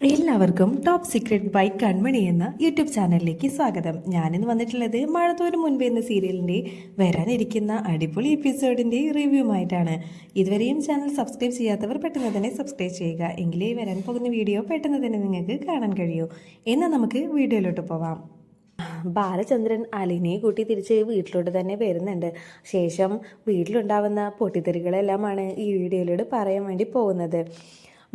എല്ലാവർക്കും top secret by കൺമണി എന്ന YouTube ചാനലിലേക്ക് സ്വാഗതം. ഞാനിന്ന് വന്നിട്ടുള്ളത് മഴത്തോരും മുൻപ് എന്ന സീരിയലിന്റെ വരാനിരിക്കുന്ന അടിപൊളി എപ്പിസോഡിന്റെ റിവ്യൂമായിട്ടാണ്. ഇതുവരെയും ചാനൽ സബ്സ്ക്രൈബ് ചെയ്യാത്തവർ പെട്ടെന്ന് തന്നെ സബ്സ്ക്രൈബ് ചെയ്യുക. എങ്കിലേ വരാൻ പോകുന്ന വീഡിയോ പെട്ടെന്ന് തന്നെ നിങ്ങൾക്ക് കാണാൻ കഴിയൂ. എന്നാൽ നമുക്ക് വീഡിയോയിലോട്ട് പോവാം. ബാലചന്ദ്രൻ അലിനെ കൂട്ടി തിരിച്ച് വീട്ടിലോട്ട് തന്നെ വരുന്നുണ്ട്. ശേഷം വീട്ടിലുണ്ടാവുന്ന പൊട്ടിത്തെറികളെല്ലാമാണ് ഈ വീഡിയോയിലൂടെ പറയാൻ വേണ്ടി പോകുന്നത്.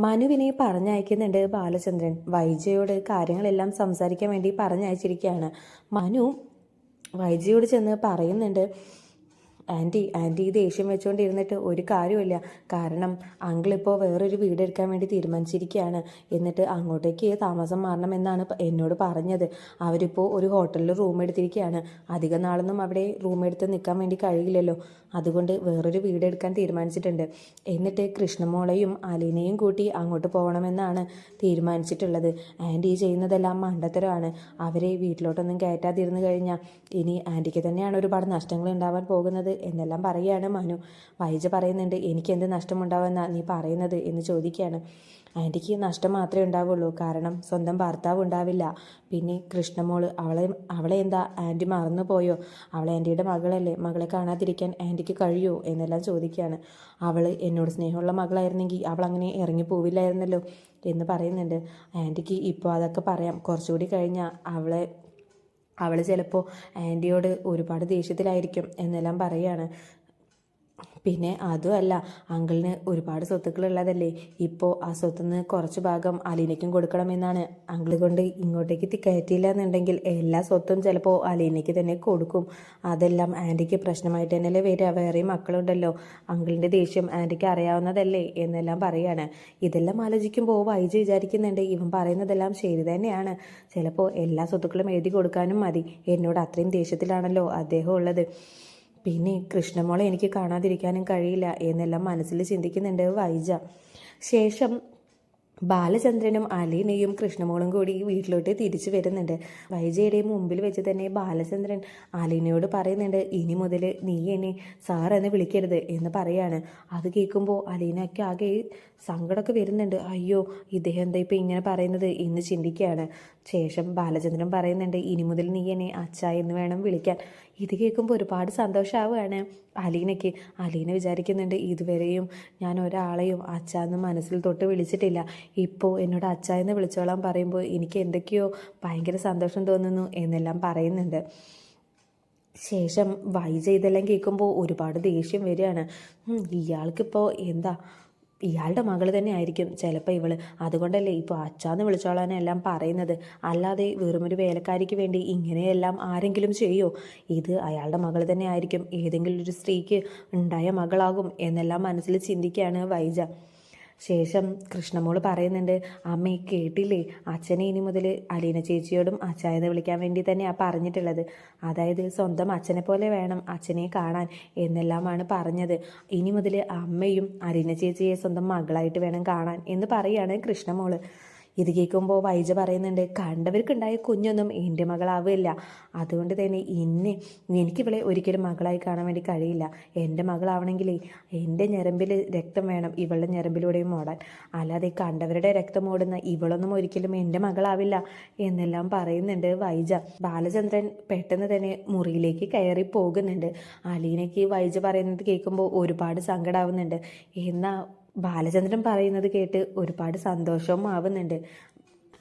മനുവിനെ പറഞ്ഞയക്കുന്നുണ്ട് ബാലചന്ദ്രൻ. വൈജയോട് കാര്യങ്ങളെല്ലാം സംസാരിക്കാൻ വേണ്ടി പറഞ്ഞയച്ചിരിക്കുകയാണ്. മനു വൈജയോട് ചെന്ന് പറയുന്നുണ്ട് ആന്റി ആന്റി ദേഷ്യം വെച്ചുകൊണ്ടിരുന്നിട്ട് ഒരു കാര്യമില്ല കാരണം അങ്കിൾ ഇപ്പോൾ വേറൊരു വീട് എടുക്കാൻ വേണ്ടി തീരുമാനിച്ചിരിക്കുകയാണ്. എന്നിട്ട് അങ്ങോട്ടേക്ക് താമസം മാറണമെന്നാണ് എന്നാണ് എന്നോട് പറഞ്ഞത്. അവരിപ്പോൾ ഒരു ഹോട്ടലിൽ റൂം എടുത്തിരിക്കുകയാണ്. അധിക നാളൊന്നും അവിടെ റൂം എടുത്ത് നിൽക്കാൻ വേണ്ടി കഴിയില്ലല്ലോ. അതുകൊണ്ട് വേറൊരു വീട് എടുക്കാൻ തീരുമാനിച്ചിട്ടുണ്ട്. എന്നിട്ട് കൃഷ്ണമോളെയും അലീനയും കൂട്ടി അങ്ങോട്ട് പോകണമെന്നാണ് തീരുമാനിച്ചിട്ടുള്ളത്. ആന്റി ചെയ്യുന്നതെല്ലാം മണ്ടത്തരമാണ്. അവരെ വീട്ടിലോട്ടൊന്നും കയറ്റാതിരുന്നു കഴിഞ്ഞാൽ ഇനി ആന്റിക്ക് തന്നെയാണ് ഒരുപാട് നഷ്ടങ്ങൾ ഉണ്ടാവാൻ പോകുന്നത് എന്നെല്ലാം പറയുകയാണ് മനു വൈജ പറയുന്നുണ്ട് എനിക്ക് എന്ത് നഷ്ടമുണ്ടാവുമെന്നാ നീ പറയുന്നത്? എന്ന് ചോദിക്കുകയാണ് ആന്റിക്ക് നഷ്ടം മാത്രമേ ഉണ്ടാവുള്ളൂ കാരണം സ്വന്തം ഭർത്താവ് ഉണ്ടാവില്ല. പിന്നെ കൃഷ്ണമോൾ അവളെ അവളെ എന്താ ആന്റി മറന്നു പോയോ? അവളെ ആന്റിയുടെ മകളല്ലേ? മകളെ കാണാതിരിക്കാൻ ആന്റിക്ക് കഴിയുമോ എന്നെല്ലാം ചോദിക്കുകയാണ് അവൾ എന്നോട് സ്നേഹമുള്ള മകളായിരുന്നെങ്കിൽ അവൾ അങ്ങനെ ഇറങ്ങി പോവില്ലായിരുന്നല്ലോ? എന്ന് പറയുന്നുണ്ട്. ആന്റിക്ക് ഇപ്പോൾ അതൊക്കെ പറയാം. കുറച്ചുകൂടി കഴിഞ്ഞാൽ അവളെ അവൾ ചിലപ്പോൾ ആന്റിയോട് ഒരുപാട് ദേഷ്യത്തിലായിരിക്കും എന്നെല്ലാം പറയാണ്. പിന്നെ അതുമല്ല അങ്കിളിന് ഒരുപാട് സ്വത്തുക്കളുള്ളതല്ലേ? ഇപ്പോൾ ആ സ്വത്തുനിന്ന് കുറച്ച് ഭാഗം അലീനയ്ക്കും കൊടുക്കണമെന്നാണ്. അങ്കിൾ കൊണ്ട് ഇങ്ങോട്ടേക്ക് കയറ്റിയില്ല എന്നുണ്ടെങ്കിൽ എല്ലാ സ്വത്തും ചിലപ്പോൾ അലീനയ്ക്ക് തന്നെ കൊടുക്കും. അതെല്ലാം ആന്റിക്ക് പ്രശ്നമായിട്ട് തന്നെയല്ലേ വരിക. വേറെയും മക്കളുണ്ടല്ലോ. അങ്കിളിന്റെ ദേഷ്യം ആന്റിക്ക് അറിയാവുന്നതല്ലേ എന്നെല്ലാം പറയാണ്. ഇതെല്ലാം ആലോചിക്കുമ്പോൾ വൈജ് വിചാരിക്കുന്നുണ്ട്. ഇവൻ പറയുന്നതെല്ലാം ശരി തന്നെയാണ്. ചിലപ്പോൾ എല്ലാ സ്വത്തുക്കളും എഴുതി കൊടുക്കാനും മതി. എന്നോട് അത്രയും ദേഷ്യത്തിലാണല്ലോ അദ്ദേഹം ഉള്ളത്. പിന്നെ കൃഷ്ണമോളെ എനിക്ക് കാണാതിരിക്കാനും കഴിയില്ല എന്നെല്ലാം മനസ്സിൽ ചിന്തിക്കുന്നുണ്ട് വൈജ. ശേഷം ബാലചന്ദ്രനും അലീനയും കൃഷ്ണമോളും കൂടി വീട്ടിലോട്ട് തിരിച്ചു വരുന്നുണ്ട്. വൈജയുടെ മുമ്പിൽ വെച്ച് തന്നെ ബാലചന്ദ്രൻ അലീനയോട് പറയുന്നുണ്ട് ഇനി മുതൽ നീ എന്നെ സാർ എന്ന് വിളിക്കരുത് എന്ന് പറയാണ്. അത് കേൾക്കുമ്പോൾ അലീനയ്ക്ക് ആകെ സങ്കടമൊക്കെ വരുന്നുണ്ട്. അയ്യോ ഇദ്ദേഹം എന്താ ഇപ്പം ഇങ്ങനെ പറയുന്നത്? എന്ന് ചിന്തിക്കുകയാണ്. ശേഷം ബാലചന്ദ്രൻ പറയുന്നുണ്ട് ഇനി മുതൽ നീ എന്നെ അച്ഛ എന്ന് വേണം വിളിക്കാൻ. ഇത് കേൾക്കുമ്പോൾ ഒരുപാട് സന്തോഷമാവുകയാണ് അലീനയ്ക്ക്. അലീന വിചാരിക്കുന്നുണ്ട് ഇതുവരെയും ഞാൻ ഒരാളെയും അച്ഛ എന്ന് മനസ്സിൽ തൊട്ട് വിളിച്ചിട്ടില്ല. ഇപ്പോൾ എന്നോട് അച്ഛ എന്ന് വിളിച്ചോളാൻ പറയുമ്പോൾ എനിക്ക് എന്തൊക്കെയോ ഭയങ്കര സന്തോഷം തോന്നുന്നു എന്നെല്ലാം പറയുന്നുണ്ട്. ശേഷം വൈജ ഇതെല്ലാം കേൾക്കുമ്പോൾ ഒരുപാട് ദേഷ്യം വരികയാണ്. ഇയാൾക്കിപ്പോൾ എന്താ ഇയാളുടെ മകൾ തന്നെ ആയിരിക്കും. ചിലപ്പോൾ ഇവൾ അതുകൊണ്ടല്ലേ ഇപ്പോൾ അച്ചാന്ന് വിളിച്ചോളാനെല്ലാം പറയുന്നത്. അല്ലാതെ വെറുമൊരു വേലക്കാരിക്ക് വേണ്ടി ഇങ്ങനെയെല്ലാം ആരെങ്കിലും ചെയ്യോ? ഇത് അയാളുടെ മകൾ തന്നെ ആയിരിക്കും. ഏതെങ്കിലും ഒരു സ്ത്രീക്ക് ഉണ്ടായ മകളാകും എന്നെല്ലാം മനസ്സിൽ ചിന്തിക്കുകയാണ് വൈജ. ശേഷം കൃഷ്ണമോൾ പറയുന്നുണ്ട് അമ്മ കേട്ടില്ലേ? അച്ഛനെ ഇനി മുതൽ അലീന ചേച്ചിയോടും അച്ചായെന്ന് വിളിക്കാൻ വേണ്ടി തന്നെയാണ് പറഞ്ഞിട്ടുള്ളത്. അതായത് സ്വന്തം അച്ഛനെ പോലെ വേണം അച്ഛനെ കാണാൻ എന്നെല്ലാമാണ് പറഞ്ഞത്. ഇനി മുതൽ അമ്മയും അലീന ചേച്ചിയെ സ്വന്തം മകളായിട്ട് വേണം കാണാൻ എന്ന് പറയുകയാണ് കൃഷ്ണമോൾ. ഇത് കേൾക്കുമ്പോൾ വൈജ പറയുന്നുണ്ട് കണ്ടവർക്കുണ്ടായ കുഞ്ഞൊന്നും എന്റെ മകളാവില്ല അതുകൊണ്ട് തന്നെ എന്നെ എനിക്കിവളെ ഒരിക്കലും മകളായി കാണാൻ വേണ്ടി കഴിയില്ല. എന്റെ മകളാവണമെങ്കിലേ എന്റെ ഞരമ്പിൽ രക്തം വേണം ഇവളുടെ ഞരമ്പിലൂടെയും ഓടാൻ. അല്ലാതെ കണ്ടവരുടെ രക്തം ഓടുന്ന ഇവളൊന്നും ഒരിക്കലും എന്റെ മകളാവില്ല എന്നെല്ലാം പറയുന്നുണ്ട് വൈജ. ബാലചന്ദ്രൻ പെട്ടെന്ന് തന്നെ മുറിയിലേക്ക് കയറി പോകുന്നുണ്ട്. അലീനയ്ക്ക് വൈജ പറയുന്നത് കേൾക്കുമ്പോൾ ഒരുപാട് സങ്കടമാവുന്നുണ്ട് എന്നാൽ ബാലചന്ദ്രൻ പറയുന്നത് കേട്ട് ഒരുപാട് സന്തോഷവും ആവുന്നുണ്ട്.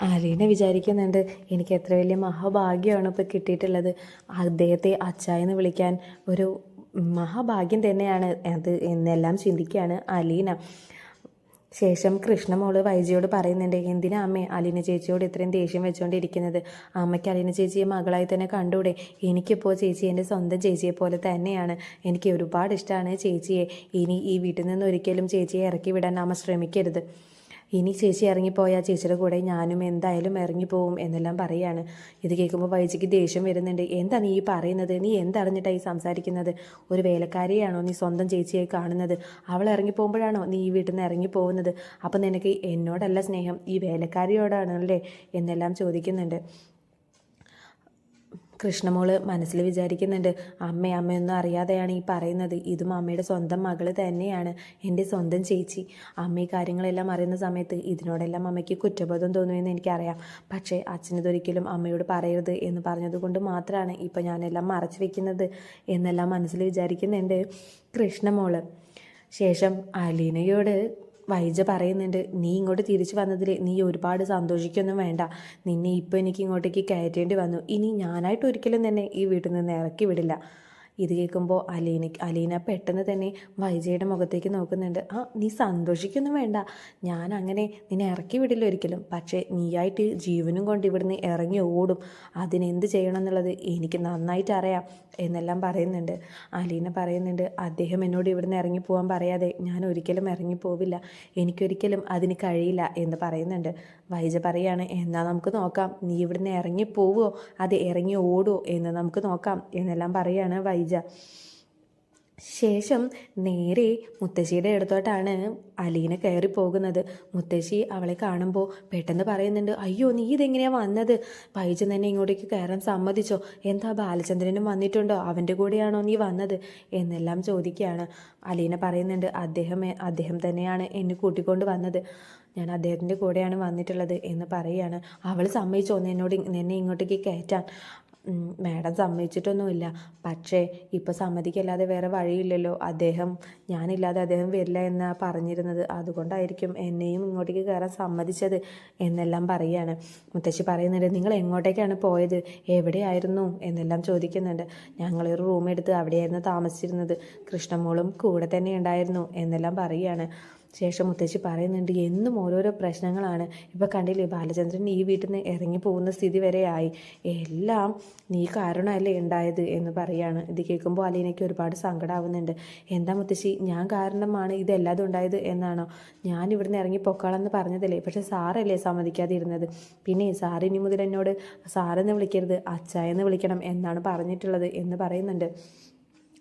അലീന വിചാരിക്കുന്നുണ്ട് എനിക്ക് എത്ര വലിയ മഹാഭാഗ്യമാണ് ഇപ്പോൾ കിട്ടിയിട്ടുള്ളത്. അദ്ദേഹത്തെ അച്ചായെന്ന് വിളിക്കാൻ ഒരു മഹാഭാഗ്യം തന്നെയാണ് അത് എന്നെല്ലാം ചിന്തിക്കുകയാണ് അലീന ശേഷം കൃഷ്ണമോൾ വൈജിയോട് പറയുന്നുണ്ട് എന്തിനാ അമ്മേ അലിന ചേച്ചിയോട് ഇത്രയും ദേഷ്യം വെച്ചുകൊണ്ടിരിക്കുന്നത് അമ്മയ്ക്ക് അലിന ചേച്ചിയെ മകളായി തന്നെ കണ്ടൂടെ? എനിക്കിപ്പോൾ ചേച്ചി എന്റെ സ്വന്തം ചേച്ചിയെ പോലെ തന്നെയാണ്. എനിക്ക് ഒരുപാട് ഇഷ്ടമാണ് ചേച്ചിയെ. ഇനി ഈ വീട്ടിൽ നിന്ന് ഒരിക്കലും ചേച്ചിയെ ഇറക്കി വിടാൻ അമ്മ ശ്രമിക്കരുത്. ഇനി ചേച്ചി ഇറങ്ങിപ്പോയാൽ ചേച്ചിയുടെ കൂടെ ഞാനും എന്തായാലും ഇറങ്ങിപ്പോവും എന്നെല്ലാം പറയാണ്. ഇത് കേൾക്കുമ്പോൾ വൈജിക്ക് ദേഷ്യം വരുന്നുണ്ട്. എന്താ നീ പറയുന്നത്? നീ എന്തറിഞ്ഞിട്ടാണ് ഈ സംസാരിക്കുന്നത്? ഒരു വേലക്കാരിയാണോ നീ സ്വന്തം ചേച്ചിയായി കാണുന്നത്? അവൾ ഇറങ്ങിപ്പോകുമ്പോഴാണോ നീ ഈ വീട്ടിൽ നിന്ന് ഇറങ്ങിപ്പോകുന്നത്? അപ്പം നിനക്ക് എന്നോടല്ല സ്നേഹം ഈ വേലക്കാരിയോടാണല്ലേ? എന്നെല്ലാം ചോദിക്കുന്നുണ്ട്. കൃഷ്ണമോൾ മനസ്സിൽ വിചാരിക്കുന്നുണ്ട് അമ്മ അമ്മയൊന്നും അറിയാതെയാണ് ഈ പറയുന്നത്. ഇതും അമ്മയുടെ സ്വന്തം മകൾ തന്നെയാണ് എന്റെ സ്വന്തം ചേച്ചി. അമ്മ ഈ കാര്യങ്ങളെല്ലാം അറിയുന്ന സമയത്ത് ഇതിനോടെല്ലാം അമ്മയ്ക്ക് കുറ്റബോധം തോന്നുമെന്ന് എനിക്കറിയാം. പക്ഷേ അച്ഛനിതൊരിക്കലും അമ്മയോട് പറയരുത് എന്ന് പറഞ്ഞതുകൊണ്ട് മാത്രമാണ് ഇപ്പം ഞാനെല്ലാം മറച്ചു വെക്കുന്നത് എന്നെല്ലാം മനസ്സിൽ വിചാരിക്കുന്നുണ്ട് കൃഷ്ണമോൾ. ശേഷം അലീനയോട് വൈജ പറയുന്നുണ്ട് നീ ഇങ്ങോട്ട് തിരിച്ചു വന്നതിൽ നീ ഒരുപാട് സന്തോഷിക്കൊന്നും വേണ്ട. നിന്നെ ഇപ്പോൾ എനിക്ക് ഇങ്ങോട്ടേക്ക് കയറ്റേണ്ടി വന്നു. ഇനി ഞാനായിട്ട് ഒരിക്കലും തന്നെ ഈ വീട്ടിൽ നിന്ന് ഇറക്കി വിടില്ല. ഇത് കേൾക്കുമ്പോൾ അലീന അലീന പെട്ടെന്ന് തന്നെ വൈജയുടെ മുഖത്തേക്ക് നോക്കുന്നുണ്ട്. ആ നീ സന്തോഷിക്കൊന്നും വേണ്ട. ഞാൻ അങ്ങനെ നിന്നെ ഇറക്കി വിടില്ല ഒരിക്കലും. പക്ഷേ നീയായിട്ട് ജീവനും കൊണ്ട് ഇവിടുന്ന് ഇറങ്ങി ഓടും. അതിനെന്ത് ചെയ്യണം എന്നുള്ളത് എനിക്ക് നന്നായിട്ട് അറിയാം. എന്നെല്ലാം പറയുന്നുണ്ട്. അലീന പറയുന്നുണ്ട് അദ്ദേഹം എന്നോട് ഇവിടുന്ന് ഇറങ്ങി പോകാൻ പറയാതെ ഞാൻ ഒരിക്കലും ഇറങ്ങി പോവില്ല. എനിക്കൊരിക്കലും അതിന് കഴിയില്ല എന്ന് പറയുന്നുണ്ട്. വൈജ പറയാണ് എന്നാൽ നമുക്ക് നോക്കാം. നീ ഇവിടുന്ന് ഇറങ്ങി പോവുമോ അത് ഇറങ്ങി ഓടുമോ എന്ന് നമുക്ക് നോക്കാം എന്നെല്ലാം പറയാണ് വൈജ. ശേഷം നേരെ മുത്തശ്ശിയുടെ അടുത്തോട്ടാണ് അലീന കയറി പോകുന്നത്. മുത്തശ്ശി അവളെ കാണുമ്പോൾ പെട്ടെന്ന് പറയുന്നുണ്ട് അയ്യോ നീ ഇതെങ്ങനെയാ വന്നത്? പൈജൻ തന്നെ ഇങ്ങോട്ടേക്ക് കയറാൻ സമ്മതിച്ചോ? എന്താ ബാലചന്ദ്രനും വന്നിട്ടുണ്ടോ? അവന്റെ കൂടെയാണോ നീ വന്നത്? എന്നെല്ലാം ചോദിക്കുകയാണ്. അലീന പറയുന്നുണ്ട് അദ്ദേഹം അദ്ദേഹം തന്നെയാണ് എന്നെ കൂട്ടിക്കൊണ്ട് വന്നത്. ഞാൻ അദ്ദേഹത്തിന്റെ കൂടെയാണ് വന്നിട്ടുള്ളത് എന്ന് പറയുകയാണ്. അവൾ സമ്മതിച്ചോ? എന്നോട് എന്നെ ഇങ്ങോട്ടേക്ക് കയറ്റാൻ? മാഡം സമ്മതിച്ചിട്ടൊന്നുമില്ല. പക്ഷേ ഇപ്പോൾ സമ്മതിക്കല്ലാതെ വേറെ വഴിയില്ലല്ലോ. അദ്ദേഹം ഞാനില്ലാതെ അദ്ദേഹം വരില്ല എന്നാണ് പറഞ്ഞിരുന്നത്. അതുകൊണ്ടായിരിക്കും എന്നെയും ഇങ്ങോട്ടേക്ക് കയറാൻ സമ്മതിച്ചത് എന്നെല്ലാം പറയുകയാണ് മുത്തശ്ശി പറയുന്നുണ്ട് നിങ്ങൾ എങ്ങോട്ടേക്കാണ് പോയത്? എവിടെയായിരുന്നു? എന്നെല്ലാം ചോദിക്കുന്നുണ്ട്. ഞങ്ങളൊരു റൂം എടുത്ത് അവിടെയായിരുന്നു താമസിച്ചിരുന്നത്. കൃഷ്ണമോളും കൂടെ തന്നെ ഉണ്ടായിരുന്നു എന്നെല്ലാം പറയുകയാണ് ശേഷം മുത്തശ്ശി പറയുന്നുണ്ട് എന്നും ഓരോരോ പ്രശ്നങ്ങളാണ്. ഇപ്പോൾ കണ്ടില്ലേ ബാലചന്ദ്രൻ ഈ വീട്ടിൽ നിന്ന് ഇറങ്ങി പോകുന്ന സ്ഥിതി വരെ ആയി. എല്ലാം നീ കാരണമല്ലേ ഉണ്ടായത്? എന്ന് പറയാണ്. ഇത് കേൾക്കുമ്പോൾ അലീനയ്ക്ക് ഒരുപാട് സങ്കടമാവുന്നുണ്ട് എന്താ മുത്തശ്ശി ഞാൻ കാരണമാണ് ഇതെല്ലാതും ഉണ്ടായത് എന്നാണോ? ഞാൻ ഇവിടുന്ന് ഇറങ്ങി പൊക്കാളെന്ന് പറഞ്ഞതല്ലേ? പക്ഷെ സാറല്ലേ സമ്മതിക്കാതിരുന്നത്? പിന്നെ സാർ ഇനി മുതൽ എന്നോട് സാറെന്ന് വിളിക്കരുത് അച്ചായെന്ന് വിളിക്കണം എന്നാണ് പറഞ്ഞിട്ടുള്ളത് എന്ന് പറയുന്നുണ്ട്.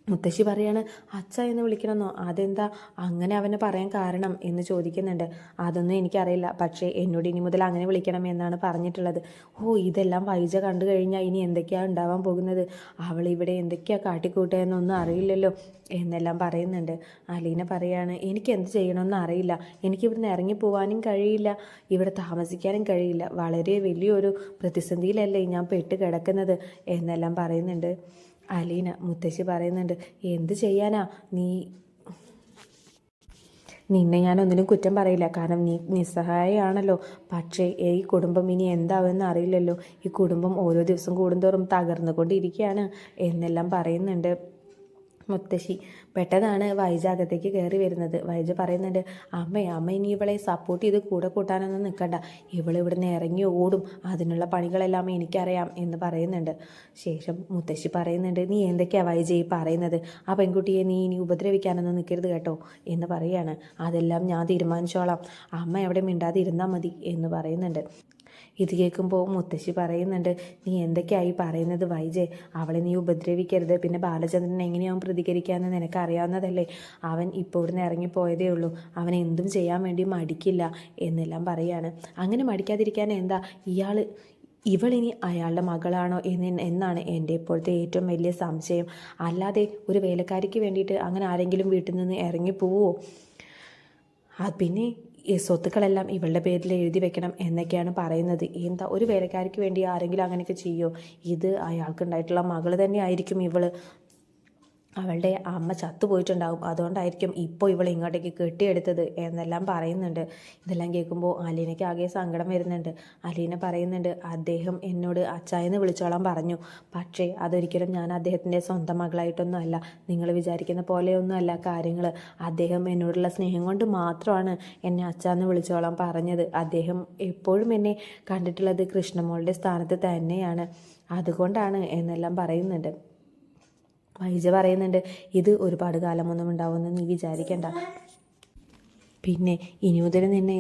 മുത്തശ്ശി പറയാണ് അച്ഛ എന്ന് വിളിക്കണമെന്നോ? അതെന്താ? അങ്ങനെ അവന് പറയാൻ കാരണം എന്ന് ചോദിക്കുന്നുണ്ട്. അതൊന്നും എനിക്കറിയില്ല. പക്ഷേ എന്നോട് ഇനി മുതൽ അങ്ങനെ വിളിക്കണം എന്നാണ് പറഞ്ഞിട്ടുള്ളത്. ഓ ഇതെല്ലാം വൈജ കണ്ടു കഴിഞ്ഞാൽ ഇനി എന്തൊക്കെയാണ് ഉണ്ടാവാൻ പോകുന്നത്? അവൾ ഇവിടെ എന്തൊക്കെയാണ് കാട്ടിക്കൂട്ടുക എന്നൊന്നും അറിയില്ലല്ലോ എന്നെല്ലാം പറയുന്നുണ്ട്. അലീന പറയാണ് എനിക്ക് എന്ത് ചെയ്യണമെന്ന് അറിയില്ല. എനിക്ക് ഇവിടുന്ന് ഇറങ്ങി പോകാനും കഴിയില്ല. ഇവിടെ താമസിക്കാനും കഴിയില്ല. വളരെ വലിയൊരു പ്രതിസന്ധിയിലല്ലേ ഞാൻ പെട്ട് കിടക്കുന്നത്? എന്നെല്ലാം പറയുന്നുണ്ട്. അലീന മുത്തശ്ശി പറയുന്നുണ്ട് എന്ത് ചെയ്യാനാ? നീ നിന്നെ ഞാൻ ഒന്നിനും കുറ്റം പറയില്ല. കാരണം നീ നിസ്സഹായയാണല്ലോ. പക്ഷേ ഈ കുടുംബം ഇനി എന്താവുമെന്ന് അറിയില്ലല്ലോ. ഈ കുടുംബം ഓരോ ദിവസം കൂടുന്തോറും തകർന്നുകൊണ്ടിരിക്കുകയാണ് എന്നെല്ലാം പറയുന്നുണ്ട്. മുത്തശ്ശി. പെട്ടെന്നാണ് വൈജ അകത്തേക്ക് കയറി വരുന്നത്. വൈജ പറയുന്നുണ്ട് അമ്മ അമ്മ ഇനി ഇവളെ സപ്പോർട്ട് ചെയ്ത് കൂടെ കൂട്ടാനൊന്നും നിൽക്കണ്ട ഇവൾ ഇവിടുന്ന് ഇറങ്ങി ഓടും. അതിനുള്ള പണികളെല്ലാം എനിക്കറിയാം എന്ന് പറയുന്നുണ്ട്. ശേഷം മുത്തശ്ശി പറയുന്നുണ്ട് നീ എന്തൊക്കെയാ വൈജ ഈ പറയുന്നത്? ആ പെൺകുട്ടിയെ നീ ഇനി ഉപദ്രവിക്കാനൊന്നും നിൽക്കരുത് കേട്ടോ എന്ന് പറയാണ്. അതെല്ലാം ഞാൻ തീരുമാനിച്ചോളാം. അമ്മ എവിടെ മിണ്ടാതെ ഇരുന്നാൽ മതി എന്ന് പറയുന്നുണ്ട്. ഇത് കേൾക്കുമ്പോൾ മുത്തശ്ശി പറയുന്നുണ്ട് നീ എന്തൊക്കെയായി പറയുന്നത് വൈജെ? അവളെ നീ ഉപദ്രവിക്കരുത്. പിന്നെ ബാലചന്ദ്രൻ എങ്ങനെയാവും പ്രതികരിക്കാമെന്ന് നിനക്ക് അറിയാവുന്നതല്ലേ അവൻ ഇപ്പോൾ ഇവിടുന്ന് ഇറങ്ങിപ്പോയതേ ഉള്ളൂ. അവൻ എന്തും ചെയ്യാൻ വേണ്ടി മടിക്കില്ല എന്നെല്ലാം പറയാണ്. അങ്ങനെ മടിക്കാതിരിക്കാൻ എന്താ? ഇയാൾ ഇവളിനി അയാളുടെ മകളാണോ എന്ന് എന്നാണ് എന്റെ ഇപ്പോഴത്തെ ഏറ്റവും വലിയ സംശയം. അല്ലാതെ ഒരു വേലക്കാരിക്ക് വേണ്ടിയിട്ട് അങ്ങനെ ആരെങ്കിലും വീട്ടിൽ നിന്ന് ഇറങ്ങിപ്പോവോ? അത് പിന്നെ സ്വത്തുക്കളെല്ലാം ഇവളുടെ പേരിൽ എഴുതി വെക്കണം എന്നൊക്കെയാണ് പറയുന്നത്. എന്താ? ഒരു വേലക്കാരിക്ക് വേണ്ടി ആരെങ്കിലും അങ്ങനെയൊക്കെ ചെയ്യോ? ഇത് അയാൾക്കുണ്ടായിട്ടുള്ള മകൾ തന്നെ ആയിരിക്കും ഇവൾ. അവളുടെ അമ്മ ചത്തുപോയിട്ടുണ്ടാവും. അതുകൊണ്ടായിരിക്കും ഇപ്പോൾ ഇവൾ ഇങ്ങോട്ടേക്ക് കെട്ടിയെടുത്തത് എന്നെല്ലാം പറയുന്നുണ്ട്. ഇതെല്ലാം കേൾക്കുമ്പോൾ അലീനയ്ക്ക് ആകെ സങ്കടം വരുന്നുണ്ട്. അലീന പറയുന്നുണ്ട് അദ്ദേഹം എന്നോട് അച്ചായെന്ന് വിളിച്ചോളാൻ പറഞ്ഞു. പക്ഷേ അതൊരിക്കലും ഞാൻ അദ്ദേഹത്തിന്റെ സ്വന്തം മകളായിട്ടൊന്നും അല്ല നിങ്ങൾ വിചാരിക്കുന്ന പോലെയൊന്നും അല്ല കാര്യങ്ങൾ. അദ്ദേഹം എന്നോടുള്ള സ്നേഹം കൊണ്ട് മാത്രമാണ് എന്നെ അച്ചാന്ന് വിളിച്ചോളാൻ പറഞ്ഞത്. അദ്ദേഹം എപ്പോഴും എന്നെ കണ്ടിട്ടുള്ളത് കൃഷ്ണമോളുടെ സ്ഥാനത്ത് തന്നെയാണ്. അതുകൊണ്ടാണ് എന്നെല്ലാം പറയുന്നുണ്ട്. വൈജ പറയുന്നുണ്ട് ഇത് ഒരുപാട് കാലമൊന്നും ഉണ്ടാവുമെന്ന് നീ വിചാരിക്കണ്ട. പിന്നെ ഇനി മുതൽ നിന്നെ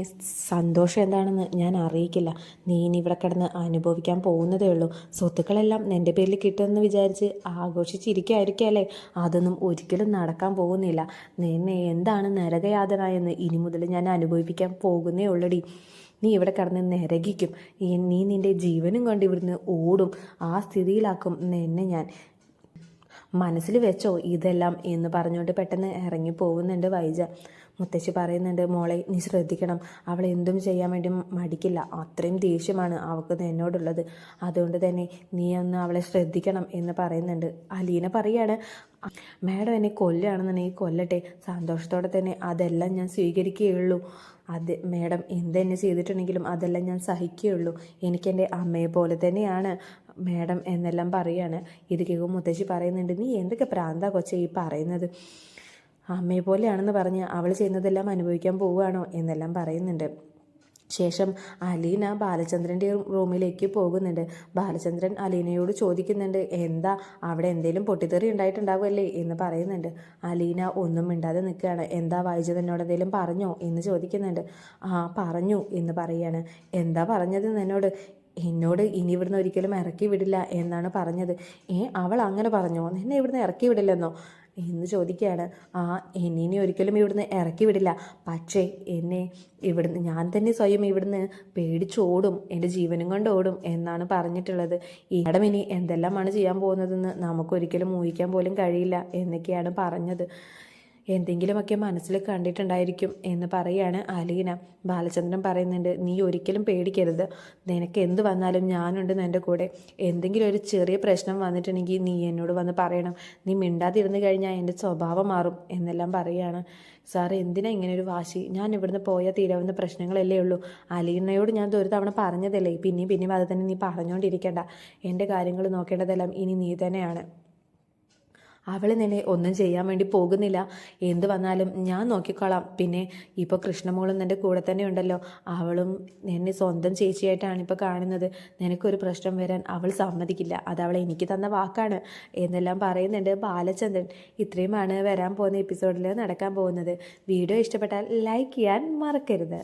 സന്തോഷം എന്താണെന്ന് ഞാൻ അറിയിക്കില്ല. നീ ഇനി ഇവിടെ കിടന്ന് അനുഭവിക്കാൻ പോകുന്നതേ ഉള്ളൂ. സ്വത്തുക്കളെല്ലാം നിന്റെ പേരിൽ കിട്ടുമെന്ന് വിചാരിച്ച് ആഘോഷിച്ചിരിക്കുകയായിരിക്കല്ലേ? അതൊന്നും ഒരിക്കലും നടക്കാൻ പോകുന്നില്ല. നിന്നെ എന്താണ് നരകയാതന എന്ന് ഇനി മുതൽ ഞാൻ അനുഭവിപ്പിക്കാൻ പോകുന്നേ ഉള്ളടി. നീ ഇവിടെ കിടന്ന് നരകിക്കും. നീ നിന്റെ ജീവനും കൊണ്ട് ഇവിടുന്ന് ഓടും. ആ സ്ഥിതിയിലാക്കും എന്നെ ഞാൻ. മനസ്സിൽ വെച്ചോ ഇതെല്ലാം എന്ന് പറഞ്ഞുകൊണ്ട് പെട്ടെന്ന് ഇറങ്ങി പോകുന്നുണ്ട് വൈജ. മുത്തശ്ശി പറയുന്നുണ്ട് മോളെ നീ ശ്രദ്ധിക്കണം. അവൾ എന്തും ചെയ്യാൻ വേണ്ടി മടിക്കില്ല. അത്രയും ദേഷ്യമാണ് അവൾക്ക് എന്നോടുള്ളത്. അതുകൊണ്ട് തന്നെ നീ ഒന്ന് അവളെ ശ്രദ്ധിക്കണം എന്ന് പറയുന്നുണ്ട്. അലീന പറയാണ് മാഡം എന്നെ കൊല്ലുകയാണെന്നുണ്ടെങ്കിൽ കൊല്ലട്ടെ. സന്തോഷത്തോടെ തന്നെ അതെല്ലാം ഞാൻ സ്വീകരിക്കുകയുള്ളൂ. അത് മാഡം എന്തെന്നെ ചെയ്തിട്ടുണ്ടെങ്കിലും അതെല്ലാം ഞാൻ സഹിക്കുകയുള്ളൂ. എനിക്കെന്റെ അമ്മയെ പോലെ തന്നെയാണ് മാഡം എന്നെല്ലാം പറയാണ്. ഇത് കേൾക്കുമ്പോൾ മുത്തശ്ശി പറയുന്നുണ്ട് നീ എന്തൊക്കെ പ്രാന്താ കൊച്ചേ ഈ പറയുന്നത്? അമ്മയെ പോലെയാണെന്ന് പറഞ്ഞ് അവൾ ചെയ്യുന്നതെല്ലാം അനുഭവിക്കാൻ പോവുകയാണോ എന്നെല്ലാം പറയുന്നുണ്ട്. ശേഷം അലീന ബാലചന്ദ്രന്റെ റൂമിലേക്ക് പോകുന്നുണ്ട്. ബാലചന്ദ്രൻ അലീനയോട് ചോദിക്കുന്നുണ്ട് എന്താ അവിടെ എന്തെങ്കിലും പൊട്ടിത്തെറി ഉണ്ടായിട്ടുണ്ടാവുമല്ലേ? എന്ന് പറയുന്നുണ്ട്. അലീന ഒന്നും മിണ്ടാതെ നിൽക്കുകയാണ്. എന്താ വായിച്ചത് എന്നോട് എന്തെങ്കിലും പറഞ്ഞോ? എന്ന് ചോദിക്കുന്നുണ്ട്. ആ പറഞ്ഞു എന്ന് പറയാണ് എന്താ പറഞ്ഞത് എന്നോട് എന്നോട് ഇനി ഇവിടുന്ന് ഒരിക്കലും ഇറക്കി വിടില്ല എന്നാണ് പറഞ്ഞത്. ഏ അവൾ അങ്ങനെ പറഞ്ഞോ? നിന്നെ ഇവിടുന്ന് ഇറക്കി വിടില്ലെന്നോ? എന്ന് ചോദിക്കുകയാണ്. ആ എന്നെ ഒരിക്കലും ഇവിടുന്ന് ഇറക്കി വിടില്ല. പക്ഷേ എന്നെ ഇവിടുന്ന് ഞാൻ തന്നെ സ്വയം ഇവിടുന്ന് പേടിച്ചോടും എന്റെ ജീവനും കൊണ്ട് ഓടും എന്നാണ് പറഞ്ഞിട്ടുള്ളത്. ഈ മാഡം ഇനി എന്തെല്ലാമാണ് ചെയ്യാൻ പോകുന്നതെന്ന് നമുക്കൊരിക്കലും ഊഹിക്കാൻ പോലും കഴിയില്ല എന്നൊക്കെയാണ് പറഞ്ഞത്. എന്തെങ്കിലുമൊക്കെ മനസ്സിൽ കണ്ടിട്ടുണ്ടായിരിക്കും എന്ന് പറയാണ് അലീന ബാലചന്ദ്രൻ പറയുന്നുണ്ട് നീ ഒരിക്കലും പേടിക്കരുത്. നിനക്ക് എന്ത് വന്നാലും ഞാനുണ്ട് നിന്റെ കൂടെ. എന്തെങ്കിലും ഒരു ചെറിയ പ്രശ്നം വന്നിട്ടുണ്ടെങ്കിൽ നീ എന്നോട് വന്ന് പറയണം. നീ മിണ്ടാതിരുന്ന് കഴിഞ്ഞാൽ എന്റെ സ്വഭാവം മാറും എന്നെല്ലാം പറയുകയാണ് സാർ എന്തിനാ ഇങ്ങനെ ഒരു വാശി? ഞാൻ ഇവിടുന്ന് പോയാൽ തീരാവുന്ന പ്രശ്നങ്ങളല്ലേ ഉള്ളൂ. അലീനയോട് ഞാൻ ഒരു തവണ പറഞ്ഞതല്ലേ. പിന്നെയും പിന്നെയും അത് തന്നെ നീ പറഞ്ഞുകൊണ്ടിരിക്കേണ്ട. എന്റെ കാര്യങ്ങൾ നോക്കേണ്ടതെല്ലാം ഇനി നീ തന്നെയാണ്. അവൾ നിന്നെ ഒന്നും ചെയ്യാൻ വേണ്ടി പോകുന്നില്ല. എന്ത് വന്നാലും ഞാൻ നോക്കിക്കോളാം. പിന്നെ ഇപ്പോൾ കൃഷ്ണമോളും നിന്റെ കൂടെ തന്നെ ഉണ്ടല്ലോ. അവളും എന്നെ സ്വന്തം ചേച്ചിയായിട്ടാണ് ഇപ്പോൾ കാണുന്നത്. നിനക്കൊരു പ്രശ്നം വരാൻ അവൾ സമ്മതിക്കില്ല. അത് അവൾ എനിക്ക് തന്ന വാക്കാണ്. എന്നെല്ലാം പറയുന്നുണ്ട് ബാലചന്ദ്രൻ. ഇത്രയുമാണ് വരാൻ പോകുന്ന എപ്പിസോഡിൽ നടക്കാൻ പോകുന്നത്. വീഡിയോ ഇഷ്ടപ്പെട്ടാൽ ലൈക്ക് ചെയ്യാൻ മറക്കരുത്.